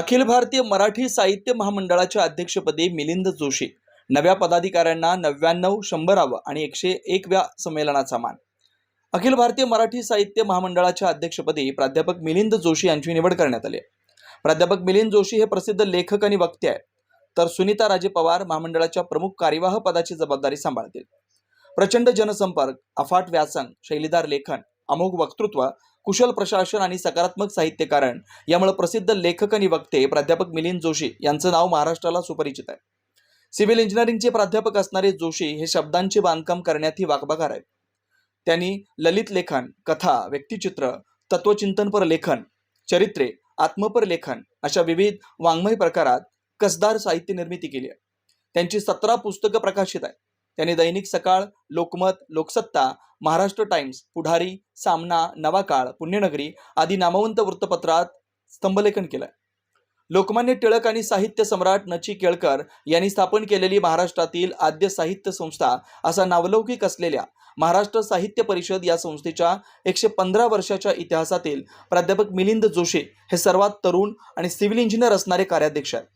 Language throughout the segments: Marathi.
अखिल भारतीय मराठी साहित्य महामंडळाच्या अध्यक्षपदी मिलिंद जोशी. नव्या पदाधिकाऱ्यांना नव्याण्णव शंभरावं आणि एकशे एकव्या संमेलनाचा मान. अखिल भारतीय मराठी साहित्य महामंडळाच्या अध्यक्षपदी प्राध्यापक मिलिंद जोशी यांची निवड करण्यात आली प्राध्यापक मिलिंद जोशी हे प्रसिद्ध लेखक आणि वक्ते आहेत. तर सुनीता राजे पवार महामंडळाच्या प्रमुख कार्यवाह पदाची जबाबदारी सांभाळतील. प्रचंड जनसंपर्क अफाट व्यासंग शैलीदार लेखन अमोघ वक्तृत्व कुशल प्रशासन आणि सकारात्मक साहित्यकारण यामुळे प्रसिद्ध लेखक आणि वक्ते प्राध्यापक मिलिंद जोशी यांचं नाव महाराष्ट्राला सुपरिचित आहे. सिव्हिल इंजिनिअरिंगचे प्राध्यापक असणारे जोशी हे शब्दांचे बांधकाम करण्यातही वाकबगार आहेत. त्यांनी ललित लेखन कथा व्यक्तिचित्र तत्वचिंतनपर लेखन चरित्रे आत्मपर लेखन अशा विविध वाङ्मय प्रकारात कसदार साहित्य निर्मिती केली आहे. त्यांची सतरा पुस्तकं प्रकाशित आहेत. त्यांनी दैनिक सकाळ लोकमत लोकसत्ता महाराष्ट्र टाइम्स पुढारी सामना नवाकाळ पुण्यनगरी आदी नामवंत वृत्तपत्रात स्तंभलेखन केलंय. लोकमान्य टिळक आणि साहित्य सम्राट नची केळकर यांनी स्थापन केलेली महाराष्ट्रातील आद्य साहित्य संस्था असा नावलौकिक असलेल्या महाराष्ट्र साहित्य परिषद या संस्थेच्या एकशे पंधरा वर्षाच्या इतिहासातील प्राध्यापक मिलिंद जोशी हे सर्वात तरुण आणि सिव्हिल इंजिनियर असणारे कार्याध्यक्ष आहेत.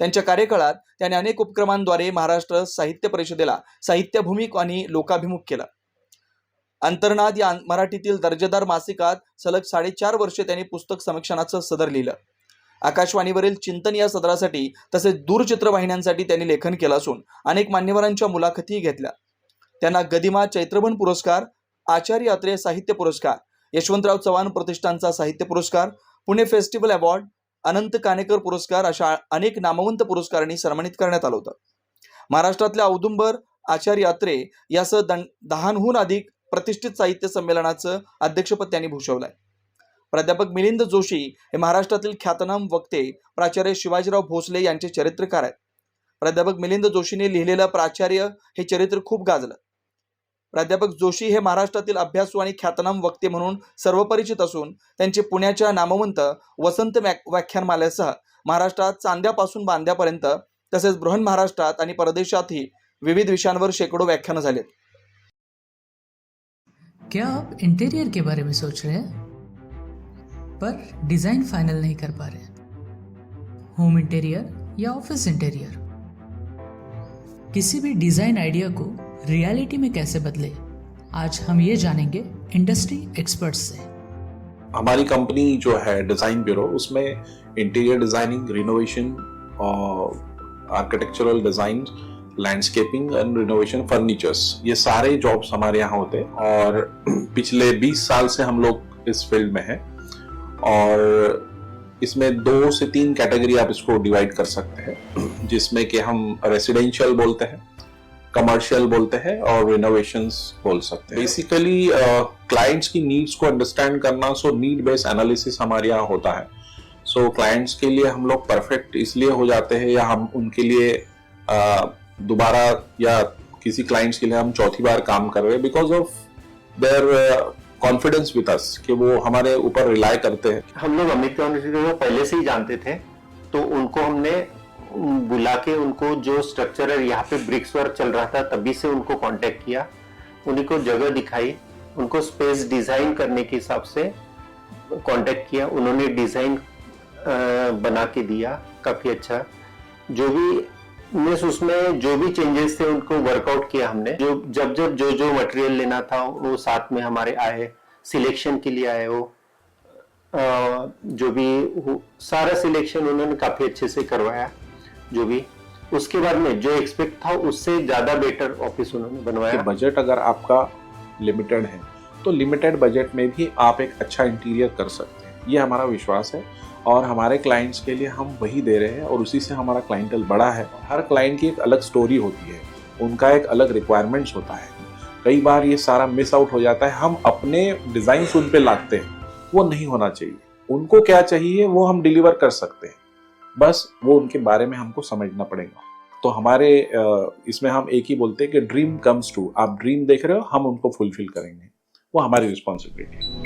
त्यांच्या कार्यकाळात त्यांनी अनेक उपक्रमांद्वारे महाराष्ट्र साहित्य परिषदेला साहित्यभूमिक आणि लोकाभिमुख केलं. अंतर्नाद या मराठीतील दर्जेदार मासिकात सलग साडेचार वर्षे त्यांनी पुस्तक समीक्षणाचं सदर लिहिलं. आकाशवाणीवरील चिंतन या सदरासाठी तसेच दूरचित्रवाहिन्यांसाठी त्यांनी लेखन केलं असून अनेक मान्यवरांच्या मुलाखतीही घेतल्या. त्यांना गदिमा चैत्रभन पुरस्कार आचार्य अत्रे साहित्य पुरस्कार यशवंतराव चव्हाण प्रतिष्ठानचा साहित्य पुरस्कार पुणे फेस्टिवल अवॉर्ड अनंत कानेकर पुरस्कार अशा अनेक नामवंत पुरस्कारांनी सन्मानित करण्यात आलं होतं. महाराष्ट्रातल्या औदुंबर आचार्य अत्रे यासह दं दहाहून अधिक प्रतिष्ठित साहित्य संमेलनाचं अध्यक्षपद त्यांनी भूषवलंय. प्राध्यापक मिलिंद जोशी हे महाराष्ट्रातील ख्यातनाम वक्ते प्राचार्य शिवाजीराव भोसले यांचे चरित्रकार आहेत. प्राध्यापक मिलिंद जोशीने लिहिलेलं प्राचार्य हे चरित्र खूप गाजलं. प्राध्यापक जोशी हे महाराष्ट्रातील अभ्यासू आणि ख्यातनाम वक्ते म्हणून सर्वपरिचित असून त्यांचे पुण्याच्या नामवंत वसंत व्याख्यानमाल्यासह महाराष्ट्रात चांद्यापासून बांध्यापर्यंत तसेच बृहन महाराष्ट्रात आणि परदेशातही विविध विषयांवर शेकडो व्याख्यानं झालेत. क्या आप इंटीरियर के बारे में सोच रहे हैं? पर डिज़ाइन फाइनल नहीं कर पा रहे होम इंटीरियर या ऑफिस इंटीरियर किसी भी डिज़ाइन आइडिया को रियलिटी में कैसे बदले, आज हम ये जानेंगे इंडस्ट्री एक्सपर्ट्स से। हमारी कंपनी जो है, डिज़ाइन ब्यूरो, उसमें इंटीरियर डिज़ाइनिंग रिनोवेशन और architectural design landscaping and renovation furnitures ये सारे जॉब्स हमारे यहाँ होते हैं। और पिछले 20 साल से हम लोग इस फ़ील्ड में हैं। और इसमें दो से तीन कैटेगरी आप इसको डिवाइड कर सकते हैं, जिसमें कि हम रेसिडेंशियल बोलते हैं कमर्शियल बोलते हैं और रिनोवेशंस बोल सकते हैं। बेसिकली क्लाइंट्स की नीड्स को अंडरस्टैंड करना सो नीड बेस्ड एनालिसिस हमारे यहाँ होता है। सो so, क्लाइंट्स के लिए हम लोग परफेक्ट इसलिए हो जाते हैं या हम उनके लिए uh, दोबारा या किसी क्लाइंट्स के लिए हम चौथी बार काम कर रहे हैं because of their confidence with us कि वो हमारे ऊपर रिलाय करते हैं। हम लोग अमित पहले से ही जानते थे तो उनको हमने बुला के उनको जो स्ट्रक्चर यहाँ पे ब्रिक्स वर्क चल रहा था, तभी से उनको कांटेक्ट किया। उन्हीं को जगह दिखाई। उनको स्पेस डिज़ाइन करने के हिसाब से कांटेक्ट किया। उन्होंने डिज़ाइन बना के दिया। काफ़ी अच्छा। जो भी मीन्स उसमें जो भी चेंजेस थे, उनको वर्कआउट किया हमने। जो, जब जब जो जो मटेरियल लेना था, वो साथ में हमारे आए। सिलेक्शन के लिए आए वो। जो भी सारा सिलेक्शन उन्होंने काफ़ी अच्छे से करवाया। जो भी। उसके बाद में जो एक्सपेक्ट था, उससे ज़्यादा बेटर ऑफ़िस उन्होंने बनवाया। बजट अगर आपका लिमिटेड है तो लिमिटेड बजट में भी आप एक अच्छा इंटीरियर कर सकते हैं। ये हमारा विश्वास है और हमारे क्लाइंट्स के लिए हम वही दे रहे हैं और उसी से हमारा क्लाइंटल बड़ा है। हर क्लाइंट की एक अलग स्टोरी होती है, उनका एक अलग रिक्वायरमेंट्स होता है। कई बार ये सारा मिस आउट हो जाता है, हम अपने डिज़ाइन उन पर लादते हैं, वो नहीं होना चाहिए। उनको क्या चाहिए, वो हम डिलीवर कर सकते हैं। बस वो उनके बारे में हमको समझना पड़ेगा। तो हमारे इसमें हम एक ही बोलते हैं कि ड्रीम कम्स टू आप ड्रीम देख रहे हो हम उनको फुलफिल करेंगे। वो हमारी रिस्पॉन्सिबिलिटी है।